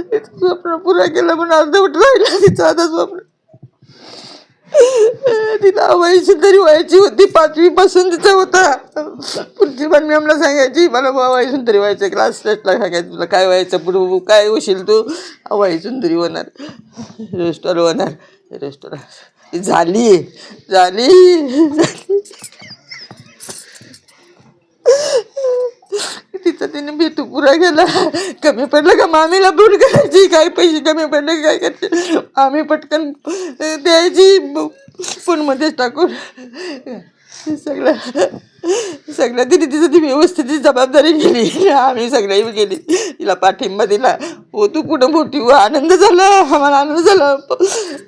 तिचं स्वप्न पुरा केलं पण अर्धवट राहिला तिचं आता स्वप्न. तिला वयाची तरी व्हायची होती पाचवी पासून तिचा होता. प्रिन्सिपल मॅमला सांगायची मला हवाई सुंदरी व्हायचं क्लास टेस्टला सांगायचं तुला काय व्हायचं पुढे काय होशील तू? हवाई सुंदरी होणार. रेस्टॉर होणार. रेस्टॉरंट झाली झाली झाली. तिचा तिने भेटू पुरा गेला कमी पडलं का मामीला दूर करायची? काही पैसे कमी पडले काय करते आम्ही पटकन द्यायची. फोनमध्येच टाकून. सगळं सगळ्या तिने तिचं ती व्यवस्थित जबाबदारी गेली आम्ही सगळ्याही गेली तिला पाठिंबा दिला. हो तू कुठं मोठी? हो आनंद झाला. आम्हाला आनंद झाला.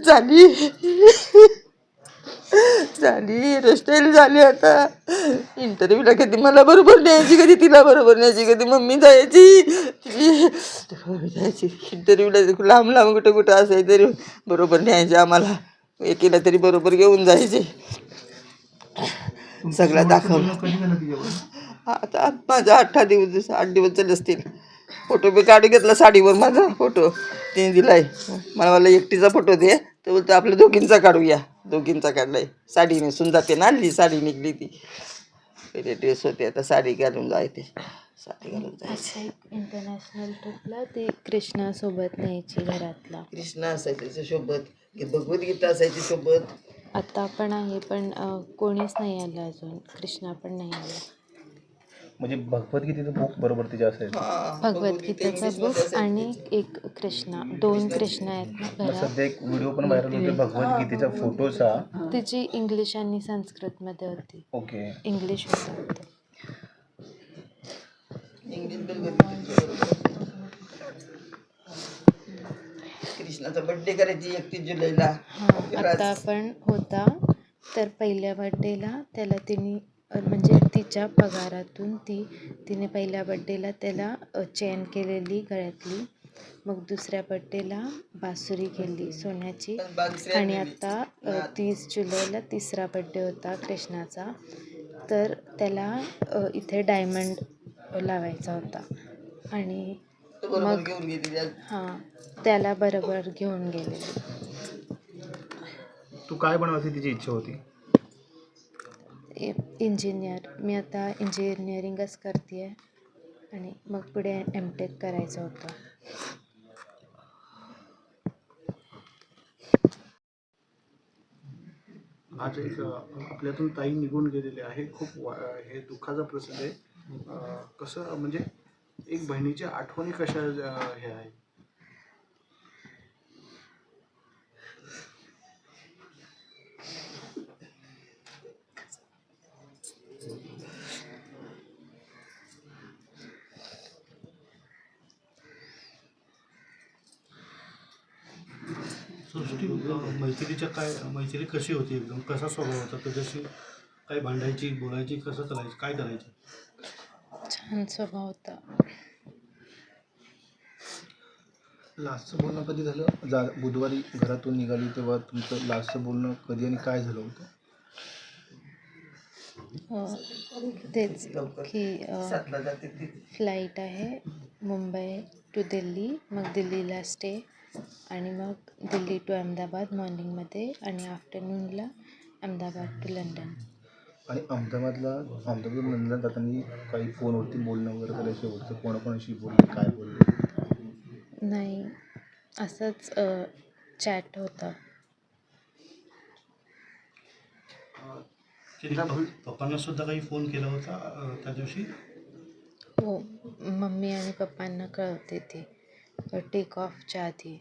झाली. झाली हेअरस्टाईल झाली आता. इंटरव्ह्यूला कधी मला बरोबर न्यायची कधी तिला बरोबर न्यायची कधी मम्मी जायची. तिची जायची इंटरव्ह्यूला लांब लांब कुठं कुठं असायचं तरी बरोबर न्यायचे आम्हाला. एकीला तरी बरोबर घेऊन जायचे. सगळं दाखवलं. आता माझा अठरा दिवस आठ दिवस झाले असतील. फोटो बी काढून घेतला साडीवर माझा फोटो. तिने दिलाय. मला मला एकटीचा फोटो दे. तर बोलतो आपल्या दोघींचा काढूया. दोघींचा काढलाय. साडी नेसून जाते ना हल्ली साडी निघली ती. पहिले ड्रेस होते आता साडी घालून जायते साडी घालून जायचे. इंटरनॅशनल ट्रिपला ती कृष्णासोबत न्यायची घरातला. कृष्ण असायचे सोबत भगवद्गीता असायची सोबत. आता पण आहे पण अं, कोणीच नाही आलं अजून. कृष्णा पण नाही आला. म्हणजे भगवद्गीतेचं बुक बरोबर तिच्या असेल भगवद्गीतेचा बुक आणि एक कृष्णा दोन कृष्णा आहेत ना सध्या एक व्हिडिओ पण व्हायरल होते भगवद्गीतेच्या फोटोचा तिची इंग्लिश आणि संस्कृतमध्ये होती. ओके इंग्लिश होतं भगवद्गीतेचं कृष्णाचा बर्थडे करायची एकतीस जुलैला. हां आता पण होता तर पहिल्या बड्डेला त्याला तिने म्हणजे तिच्या पगारातून ती तिने पहिल्या बड्डेला त्याला चेन केलेली गळ्यातली. मग दुसऱ्या बड्डेला बासुरी केली सोन्याची. आणि आता तीस जुलैला तिसरा बड्डे होता कृष्णाचा. तर त्याला इथे डायमंड लावायचा होता. आणि मग हां त्याला बरोबर घेऊन गेले तू काय बनवायची तिची इच्छा होती? इंजिनियर मी आता इंजिनिअरिंगच करते आहे आणि मग पुढे एम टेक करायचं होतं. आज एक आपल्यातून ताई निघून गेलेले आहे. खूप वा हे दुःखाचा प्रसंग आहे. कसं म्हणजे एक बहिणीच्या आठवणी कशा हे आहे सृष्टी मैत्रीच्या काय मैत्री कशी होती एकदम? कसा स्वभाव होता? तुझ्याशी काय भांडायची बोलायची कसं करायची काय करायची? छान स्वभाव होता. लास्टचं बोलणं कधी झालं? जा बुधवारी घरातून निघाली तेव्हा तुमचं लास्टचं बोलणं कधी आणि काय झालं होतं? तेच की फ्लाईट आहे मुंबई टू दिल्ली मग दिल्लीला स्टे आणि मग दिल्ली टू अहमदाबाद मॉर्निंगमध्ये आणि आफ्टरनूनला अहमदाबाद टू लंडन. आणि अहमदाबादला अहमदाबाद नंदला जाताना काही फोनवरती बोलणं वगैरे करायचं होतं कोणाकोणाशी बोलले काय बोलले नाही असंच चॅट होता. पप्पांना सुद्धा काही फोन केला होता त्या दिवशी? हो मम्मी आणि पप्पांना कळवते ते. टेक ऑफच्या आधी.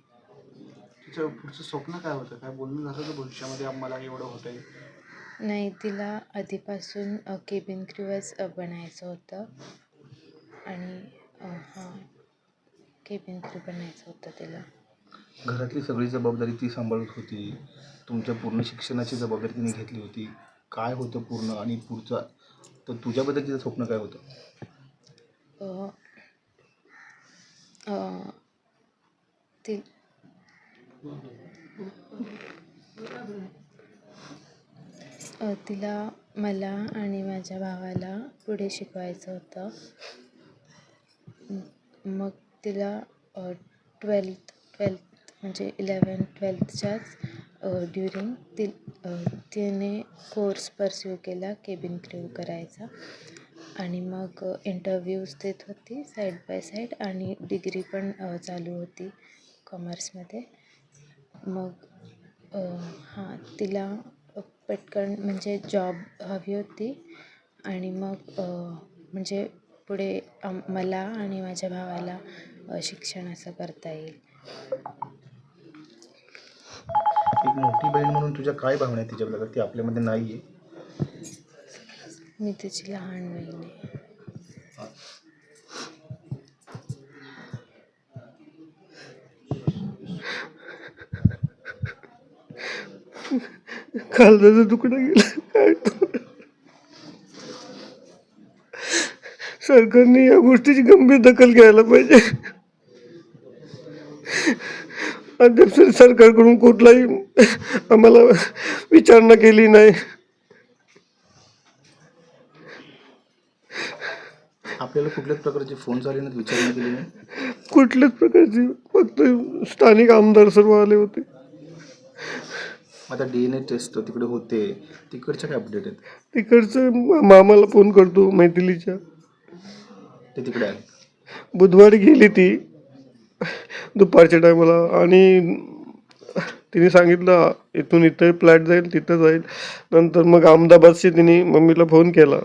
तिचं पुढचं स्वप्न काय होतं? काय बोलणं झालं तर भविष्यामध्ये? मला एवढं होतं आहे नाही तिला आधीपासून केबिन क्रूवच बनायचं होतं. आणि हां केबिन क्रू बनायचं होतं तिला. घरातली सगळी जबाबदारी ती सांभाळत होती. तुमच्या पूर्ण शिक्षणाची जबाबदारी तिने घेतली होती. काय होतं पूर्ण आणि पुढचा? तर तुझ्याबद्दल तिचं स्वप्न काय होतं? अ, अ, ती तिला मला आणि माझ्या भावाला पुढे शिकवायचं होतं. मग तिला ट्वेल्थ ट्वेल्थ म्हणजे इलेवन ट्वेल्थच्याच ड्युरिंग ती तिने कोर्स परस्यू केला केबिन क्रू करायचा. आणि मग इंटरव्ह्यूज देत होती साईड बाय साईड आणि डिग्री पण चालू होती कॉमर्समध्ये मग हां तिला पटकन म्हणजे जॉब हवी होती आणि मग म्हणजे पुढे आम मला आणि माझ्या भावाला शिक्षण असं करता येईल. एक मोठी बहीण म्हणून तुझ्या काय भावना आहे तिच्याबद्दल? ती आपल्यामध्ये नाही आहे मी तिची लहान बहीण आहे. कालदाचं तुकडं गेलं. काय तो? सरकारने या गोष्टीची गंभीर दखल घ्यायला पाहिजे. तरी सरकारकडून कुठलाही आम्हाला विचारणा केली नाही. आपल्याला कुठल्याच प्रकारचे फोन आले नाहीत विचारणा केली नाही? कुठल्याच प्रकारची फक्त स्थानिक आमदार सर्व आले होते. आता डी एन ए टेस्ट तिकडे होते. तिकडच्या काय अपडेट आहेत? तिकडचं मामाला फोन करतो मैथिलीच्या. ते तिकडे आहेत. बुधवारी गेली ती. दुपारच्या टायमाला आणि तिने सांगितलं इथून इथं फ्लॅट जाईल तिथं जाईल. नंतर मग अहमदाबादशी तिने मम्मीला फोन केला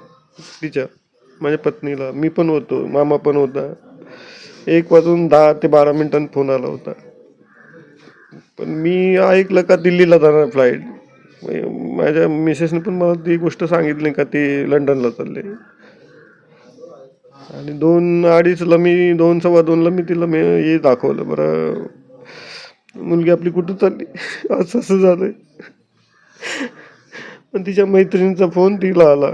तिच्या माझ्या पत्नीला. मी पण होतो मामा पण होता. एक वाजून दहा ते बारा मिनिटांनी फोन आला होता. पण मी ऐकलं का दिल्लीला जाणार फ्लाईट माझ्या मिसेसने पण मला ती गोष्ट सांगितली का ती लंडनला चालले. आणि दोन अडीचला मी दोन सव्वा दोनला मी तिला मी हे दाखवलं बरं मुलगी आपली कुठं चालली? असं असं झालं पण तिच्या मैत्रिणीचा फोन तिला आला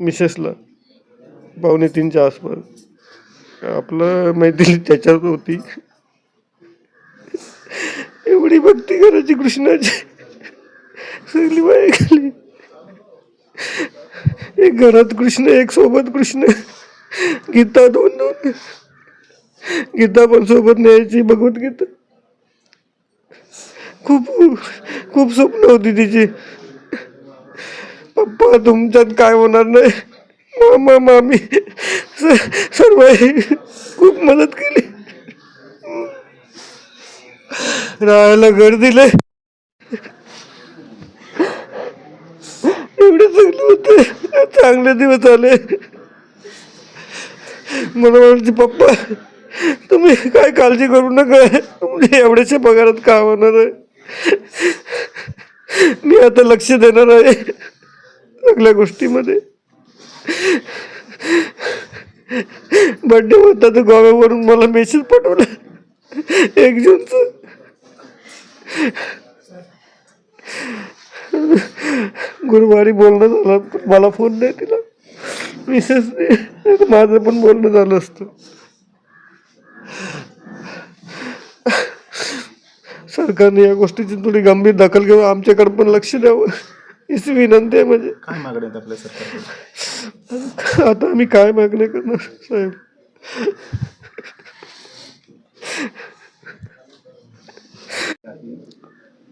मिसेसला पावणे तीनच्या आसपास. आपलं मैत्रिणी त्याच्यात होती. एवढी भक्ती करायची कृष्णाची. सगळी बाय खाली. एक घरात कृष्ण एक सोबत कृष्ण. गीता दोन दोन गीता पण सोबत न्यायची भगवद्गीता. खूप खूप स्वप्न होती तिची. पप्पा तुमच्यात काय होणार नाही? मामा मामी सर्व खूप मदत केली. राहायला घर दिले एवढे चांगले होते. चांगले दिवस आले. मला म्हणायचे पप्पा तुम्ही काय काळजी करू नका. तुमच्या एवढ्याशा पगारात काम होणार आहे. मी आता लक्ष देणार आहे. सगळ्या गोष्टीमध्ये. बड्डे होता तर गोव्यावरून मला मेसेज पाठवला. एक जूनचं. गुरुवारी बोलणं झालं पण मला फोन नाही दिला. मिसेसने माझं पण बोलणं झालं असतं. सरकारने या गोष्टीची थोडी गंभीर दखल घेऊन आमच्याकडे पण लक्ष द्यावं. हीच विनंती आहे म्हणजे. काय मागण्या आहेत आपल्या सरकारकडे आता आम्ही काय मागणी करणार साहेब?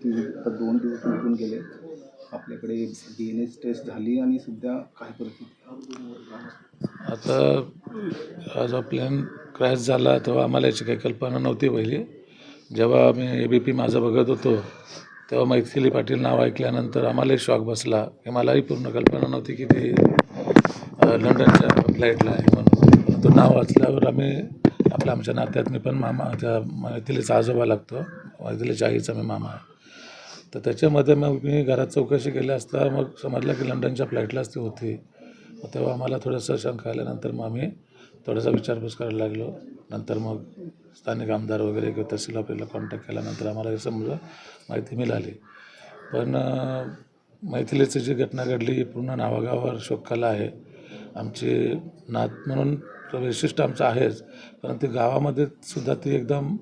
ती आता दोन दिवस उठून गेले. आपल्याकडे डी एन एस टेस्ट झाली आणि सध्या काय परिस्थिती आता हा जो प्लॅन क्रॅश झाला तेव्हा आम्हाला याची काही कल्पना नव्हती पहिली. जेव्हा आम्ही ए बी पी माझं बघत होतो तेव्हा मैथिली पाटील नाव ऐकल्यानंतर आम्हालाही शॉक बसला. की मलाही पूर्ण कल्पना नव्हती की ती लंडनच्या फ्लाईटला आहे म्हणून. तो नाव वाचल्यावर आम्ही आपल्या आमच्या नात्यात मी पण मामा त्या मैथिलीचा आजोबा लागतो. मैथिलीच्या आईचा मी मामा आहे. तर त्याच्यामध्ये मग मी घरात चौकशी केली असता मग समजलं की लंडनच्या फ्लाईटलाच ती होती. मग तेव्हा आम्हाला थोडंसं शंका आल्यानंतर मग आम्ही थोडासा विचारपूस करायला लागलो. नंतर मग स्थानिक आमदार वगैरे किंवा तहसील ऑफिसला कॉन्टॅक्ट केल्यानंतर आम्हाला हे समजा माहिती मिळाली. पण मैथिलीची जी घटना घडली ही पूर्ण नावागावावर शोककला आहे. आमची नात म्हणून वैशिष्ट्य आमचं आहेच. परंतु गावामध्ये सुद्धा ती एकदम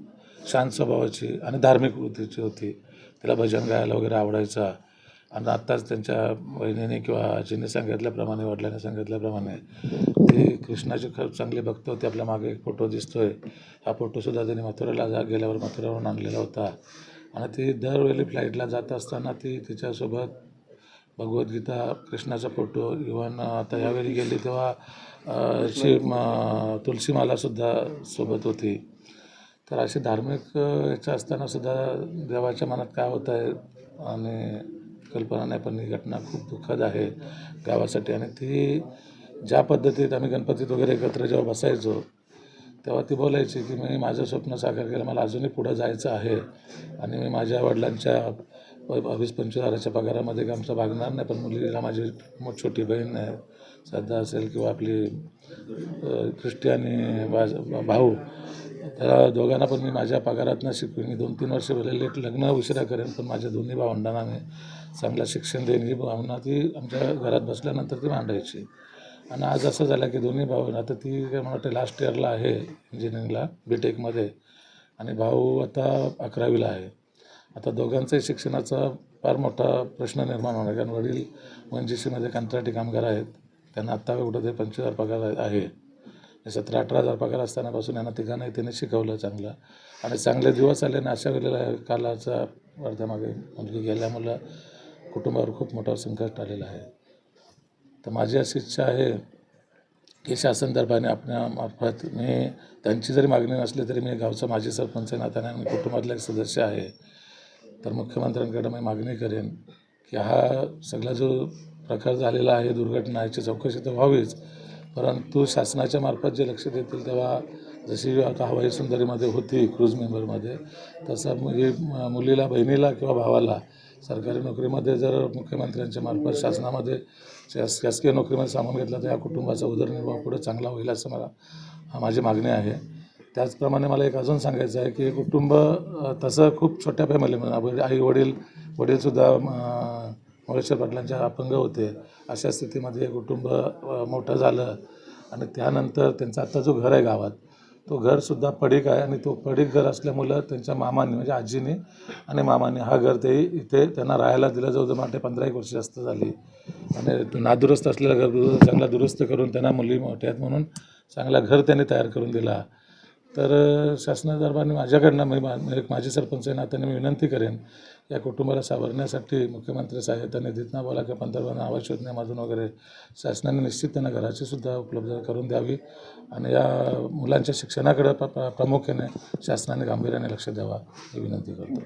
शांत स्वभावाची आणि धार्मिक वृत्तीची होती. त्याला भजन गायला वगैरे आवडायचा. आणि आत्ताच त्यांच्या बहिणीने किंवा आजीने सांगितल्याप्रमाणे वडिलांनी सांगितल्याप्रमाणे ते कृष्णाचे खूप चांगले भक्त होते. आपल्या मागे एक फोटो दिसतोय. हा फोटोसुद्धा त्यांनी मथुराला जा गेल्यावर मथुरावरून आणलेला होता. आणि ती दरवेळी फ्लाईटला जात असताना ती तिच्यासोबत भगवद्गीता कृष्णाचा फोटो इव्हन आता यावेळी गेली तेव्हा अ, तुलसीमालासुद्धा सोबत होती. तर अशी धार्मिक याच्या असतानासुद्धा देवाच्या मनात काय होत आहे आणि कल्पना नाही पण ही घटना खूप दुःखद आहे गावासाठी. आणि ती ज्या पद्धतीत आम्ही गणपतीत वगैरे एकत्र जेव्हा बसायचो तेव्हा ती बोलायची की मी माझं स्वप्न साकार केलं मला अजूनही पुढं जायचं आहे आणि मी माझ्या वडिलांच्या व- वीस पंचवीस हजाराच्या पगारामध्ये काही आमचं भागणार नाही पण मुलीला माझी मो छोटी बहीण आहे. श्रद्धा असेल किंवा आपली ख्रिस्ती क्रिस्टी आणि भाऊ त्या दोघांना पण मी माझ्या पगारातनं शिकवीन. मी दोन तीन वर्ष भरलेले लग्न उशिरा करेन पण माझ्या दोन्ही भावंडांना मी चांगलं शिक्षण देईन. ही भावना ती आमच्या घरात बसल्यानंतर ती मांडायची. आणि आज असं झालं की दोन्ही भाऊ आता ती काय मला वाटतं लास्ट इयरला आहे इंजिनिअरिंगला बी टेकमध्ये आणि भाऊ आता अकरावीला आहे. आता दोघांचाही शिक्षणाचा फार मोठा प्रश्न निर्माण होणार कारण वडील मनजीसीमध्ये कंत्राटी कामगार आहेत. त्यांना आत्ता कुठं ते पंचवीस हजार पगार आहे सतरा अठरा हजार पगार असतानापासून यांना तिघांनाही त्याने शिकवलं चांगलं. आणि चांगले दिवस आले आणि अशा वेळेला कालाचा वर्धामागे मुलगी गेल्यामुळं कुटुंबावर खूप मोठा संकट आलेला आहे. तर माझी अशी इच्छा आहे की शासन दरबाने आपल्या मार्फत मी त्यांची जरी मागणी नसली तरी मी गावचा माजी सरपंच आहे नात्याने आणि कुटुंबातला एक सदस्य आहे. तर मुख्यमंत्र्यांकडे मी मागणी करेन की हा सगळा जो प्रकार झालेला आहे दुर्घटना याची चौकशी तर व्हावीच. परंतु शासनाच्या मार्फत जे लक्ष देतील तेव्हा जशी आता हवाई सुंदरीमध्ये होती क्रूज मेंबरमध्ये तसं म्हणजे मुलीला बहिणीला किंवा भावाला सरकारी नोकरीमध्ये जर मुख्यमंत्र्यांच्या मार्फत शासनामध्ये शास शासकीय नोकरीमध्ये सामावून घेतलं तर या कुटुंबाचा उदरनिर्वाह पुढे चांगला होईल असं मला हा माझी मागणी आहे. त्याचप्रमाणे मला एक अजून सांगायचं आहे की कुटुंब तसं खूप छोट्या फॅमिलीमध्ये आई वडील वडीलसुद्धा मोरेश्वर पाटलांच्या अपंग होते. अशा स्थितीमध्ये कुटुंब मोठं झालं आणि त्यानंतर त्यांचं आत्ता जो घर आहे गावात तो घरसुद्धा पडीक आहे आणि तो पडीक घर असल्यामुळं त्यांच्या मामाने म्हणजे आजीने आणि मामाने हा घर ते इथे त्यांना राहायला दिलं. जवळजवळ माटे पंधरा एक वर्ष जास्त झाली. आणि नादुरुस्त असलेलं घर दुरुस्त चांगला दुरुस्त करून त्यांना मुली मोठ्या आहेत म्हणून चांगला घर त्यांनी तयार करून दिला. तर शासना दरबारने माझ्याकडनं मी मा- मी एक माजी सरपंच आहे नात्याने मी विनंती करेन या कुटुंबाला सावरण्यासाठी मुख्यमंत्री सहाय्यता निधीतना बोला किंवा पंतप्रधान आवास योजनेमधून वगैरे शासनाने निश्चित त्यांना घराची सुद्धा उपलब्ध करून द्यावी. आणि या मुलांच्या शिक्षणाकडे प- प्रामुख्याने शासनाने गांभीर्याने लक्ष द्यावा ही विनंती करतो.